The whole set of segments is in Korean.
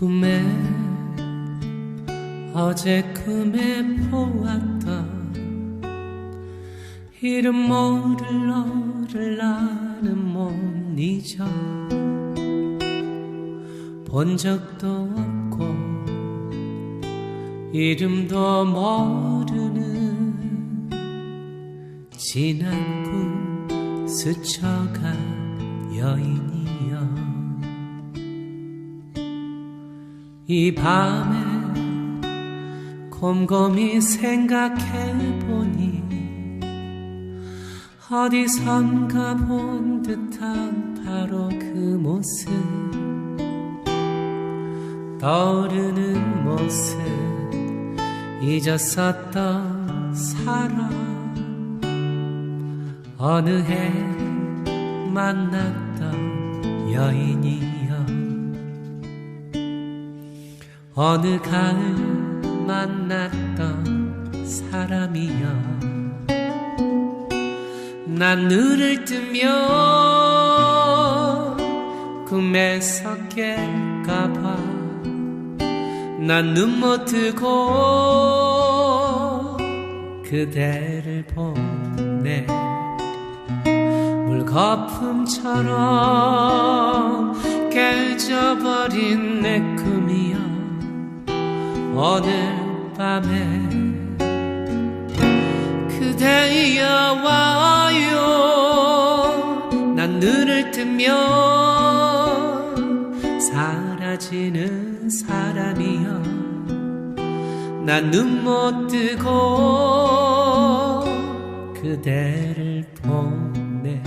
꿈에 어제 꿈에 보았던 이름 모를 너를 나는 못 잊어 본 적도 없고 이름도 모르는 지난 꿈 스쳐간 여인이여 이 밤에 곰곰이 생각해보니 어디선가 본 듯한 바로 그 모습 떠오르는 모습 잊었었던 사람. 어느 해 만났던 여인이 어느 가을 만났던 사람이여. 난 눈을 뜨면 꿈에서 깰까봐. 난 눈 못 뜨고 그대를 보네 물거품처럼 깨져버린 내 꿈이여 오늘 밤에 그대여 와요 난 눈을 뜨면 사라지는 사람이여. 난 눈 못 뜨고 그대를 보내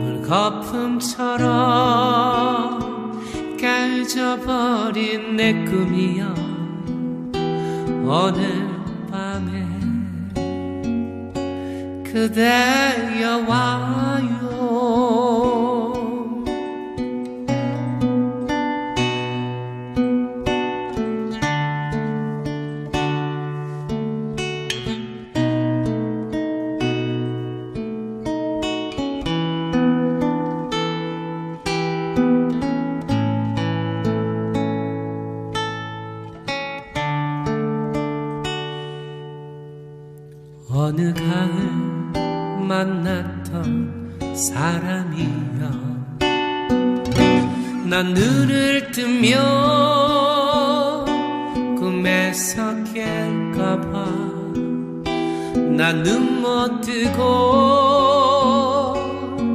물거품처럼 깨져버린 내 꿈이여 오늘 밤에 그대 여 와요 어느 가을 만났던 사람이여. 난 눈을 뜨면 꿈에서 깰까봐. 난 눈 못 뜨고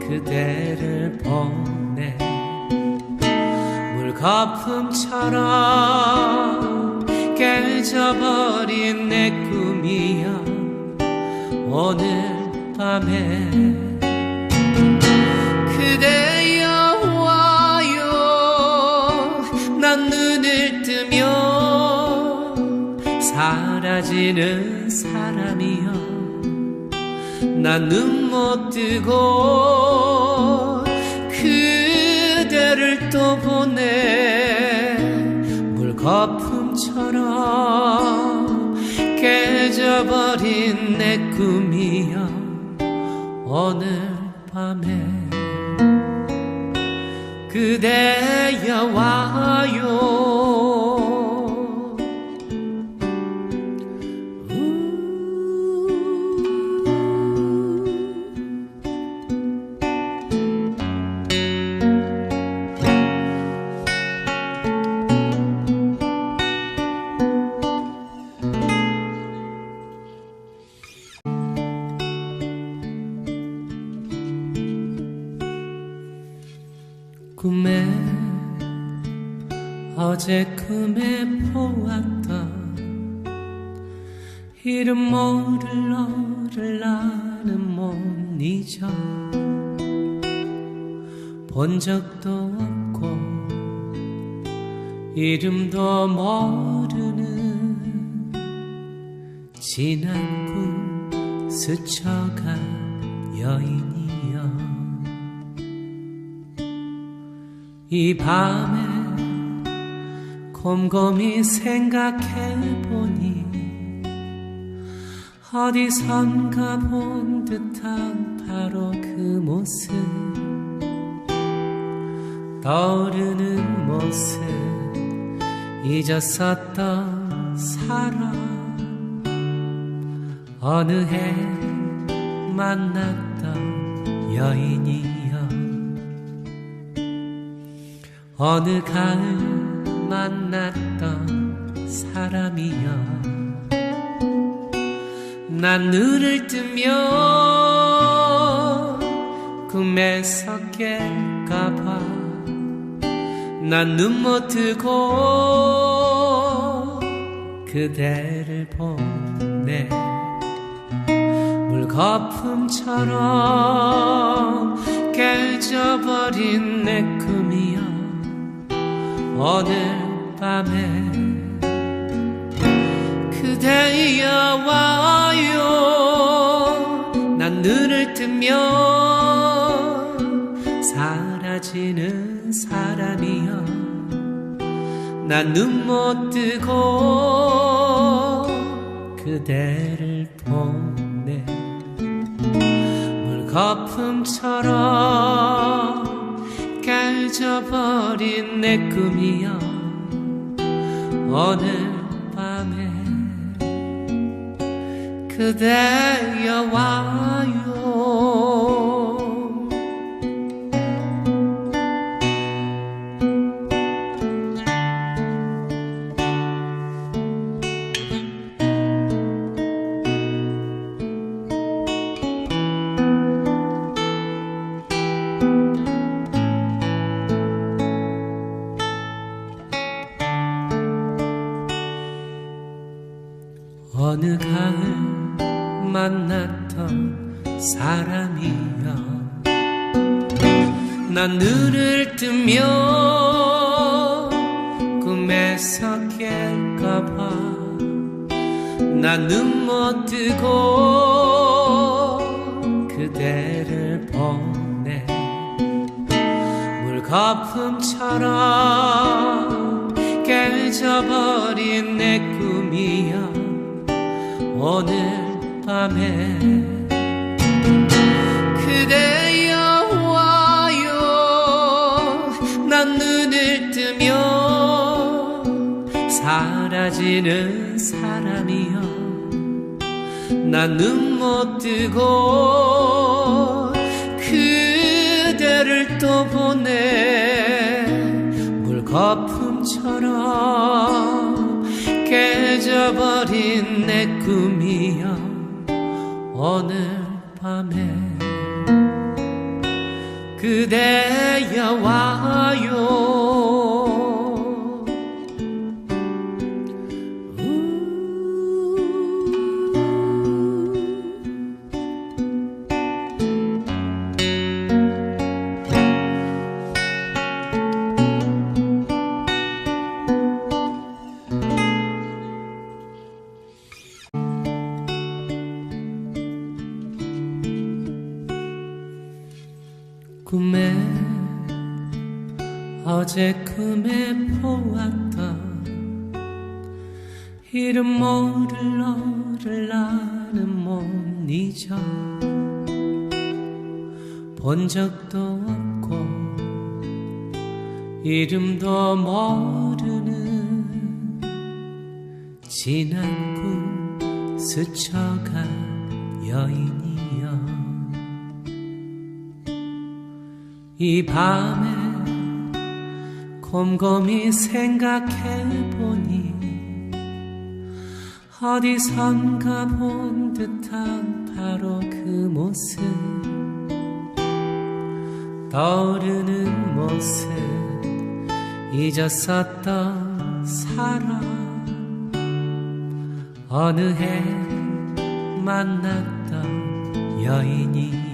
그대를 보내. 물거품처럼 깨져버린 내 꿈이여 오늘 밤에 그대여 와요 난 눈을 뜨면 사라지는 사람이여. 난 눈 못 뜨고 그대를 또 보내 물거품처럼 깨져버린 내 꿈이여 오늘 밤에 그대여 와 꿈에 어제 꿈에 보았던 이름 모를 너를 나는 못 잊어. 본 적도 없고 이름도 모르는 지난 꿈 스쳐간 여인이여 이 밤에 곰곰이 생각해보니 어디선가 본 듯한 바로 그 모습 떠오르는 모습 잊었었던 사람. 어느 해 만났던 여인이 어느 가을 만났던 사람이여. 난 눈을 뜨면 꿈에서 깰까봐. 난 눈 못 뜨고 그대를 보내. 물거품처럼 깨져버린 내 꿈이여 오늘 밤에 그대여 와요 난 눈을 뜨면 사라지는 사람이여. 난 눈 못 뜨고 그대를 보내 물거품처럼 깨져버린 내 꿈이여. 오늘 밤에 그대여 와요 어느 가을 만났던 사람이여. 난 눈을 뜨면 꿈에서 깰까봐 난 눈 못 뜨고 그대를 보내. 물거품처럼 깨져버린 내 꿈이여 오늘 밤에 그대여 와요 난 눈을 뜨면 사라지는 사람이여 난 눈 못 뜨고 그대를 또 보내 물거품처럼 깨져버린 내 꿈이여 오늘 밤에 그대여 와요 꿈에 어제 꿈에 보았던 이름 모를 너를 나는 못 잊어 본 적도 없고 이름도 모르는 지난 꿈 스쳐간 여인이여 이 밤에 곰곰이 생각해보니 어디선가 본 듯한 바로 그 모습 떠오르는 모습 잊었었던 사람. 어느 해 만났던 여인이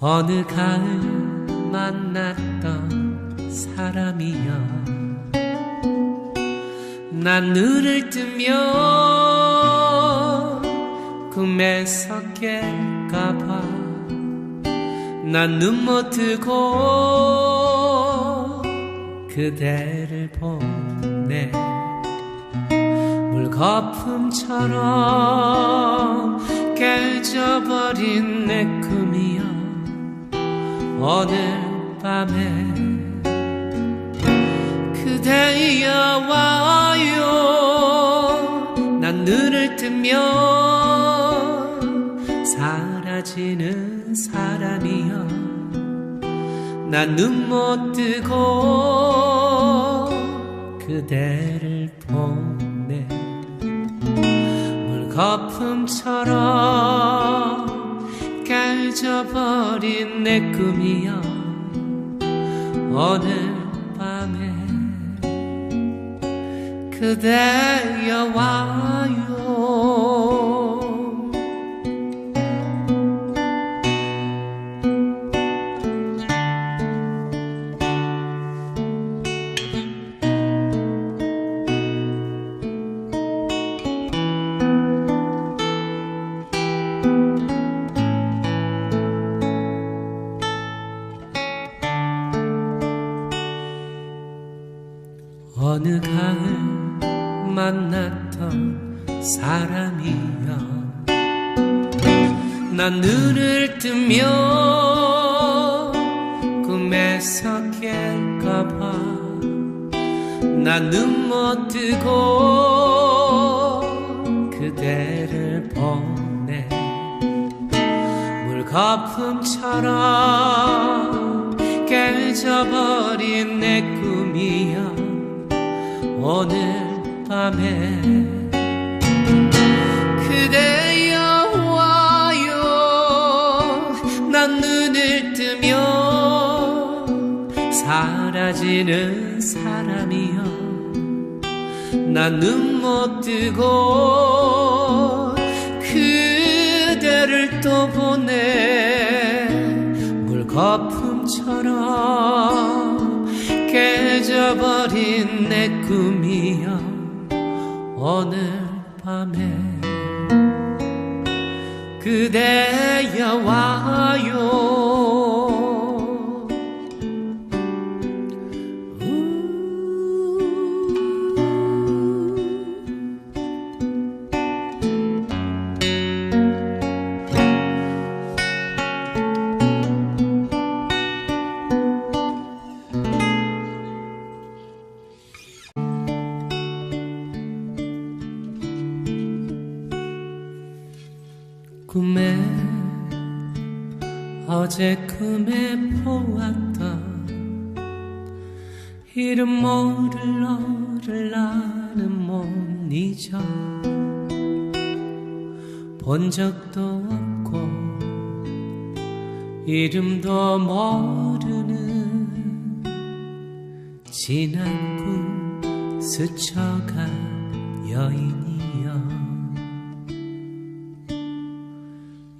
어느 가을 만났던 사람이여. 난 눈을 뜨면 꿈에서 깰까봐. 난 눈 못 뜨고 그대를 보내. 물거품처럼 깨져버린 내 꿈이여 어느 밤에 그대여 와요 난 눈을 뜨면 사라지는 사람이여. 난 눈 못 뜨고 그대를 보내 물거품처럼 깨져버린 내 꿈이여. 어느 밤에 그대여 와요 어느 가을 만났던 사람이여. 난 눈을 뜨면 꿈에서 깰까봐. 난 눈 못 뜨고 그대를 보내. 물거품처럼 깨져버린 내 꿈이여 오늘 밤에 그대여 와요 난 눈을 뜨면 사라지는 사람이여. 난 눈 못 뜨고 그대를 또 보내 물거품처럼 깨져버린 내 꿈이여 오늘 밤에 그대여 와요 꿈에 어제 꿈에 보았던 이름 모를 너를 나는 못 잊어 본 적도 없고 이름도 모르는 지난 꿈 스쳐간 여인이여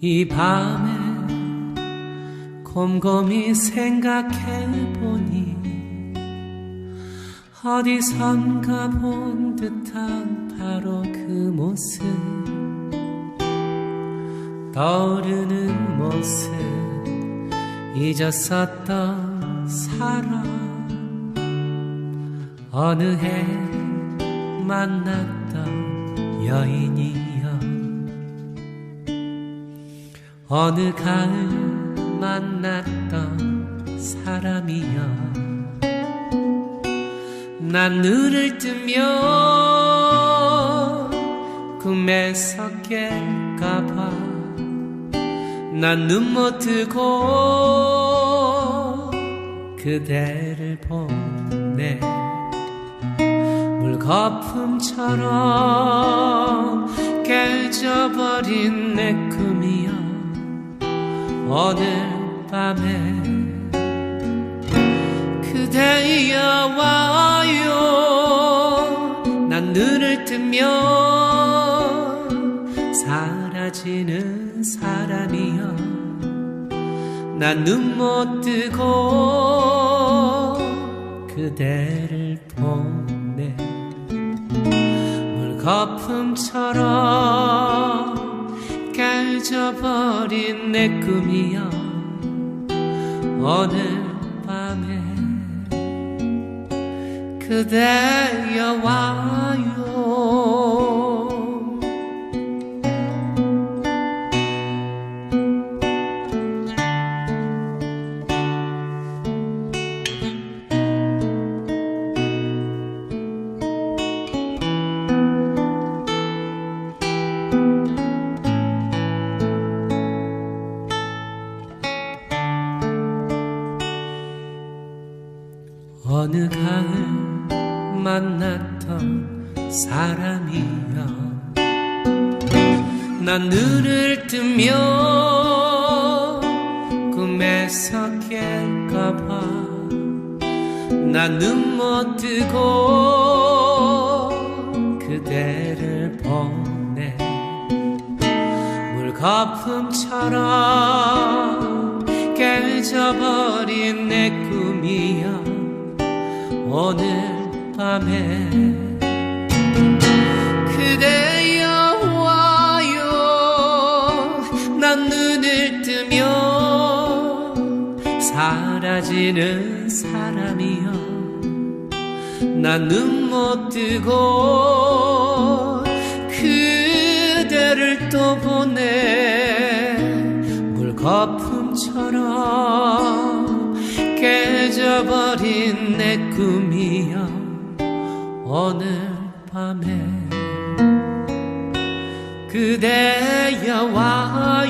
이 밤에 곰곰이 생각해보니 어디선가 본 듯한 바로 그 모습 떠오르는 모습 잊었었던 사람. 어느 해 만났던 여인이 어느 가을 만났던 사람이여. 난 눈을 뜨면 꿈에서 깰까봐. 난 눈 못 뜨고 그대를 보내 물거품처럼 깨져버린 내 꿈이여 오늘 밤에 그대여 와요 난 눈을 뜨면 사라지는 사람이여. 난 눈 못 뜨고 그대를 보내 물거품처럼 깨져버린 내 꿈이여 오늘 밤에 그대여 와요 만났던 사람이여. 난 눈을 뜨면 꿈에서 깰까봐. 나는 못 뜨고 그대를 보내. 물거품처럼 깨져버린 내 꿈이여 오늘 밤에 그대여 와요 난 눈을 뜨면 사라지는 사람이여 나는 못 뜨고 그대를 또 보내 물거품처럼 깨져버린 내 꿈이여 오늘 밤에 그대여 와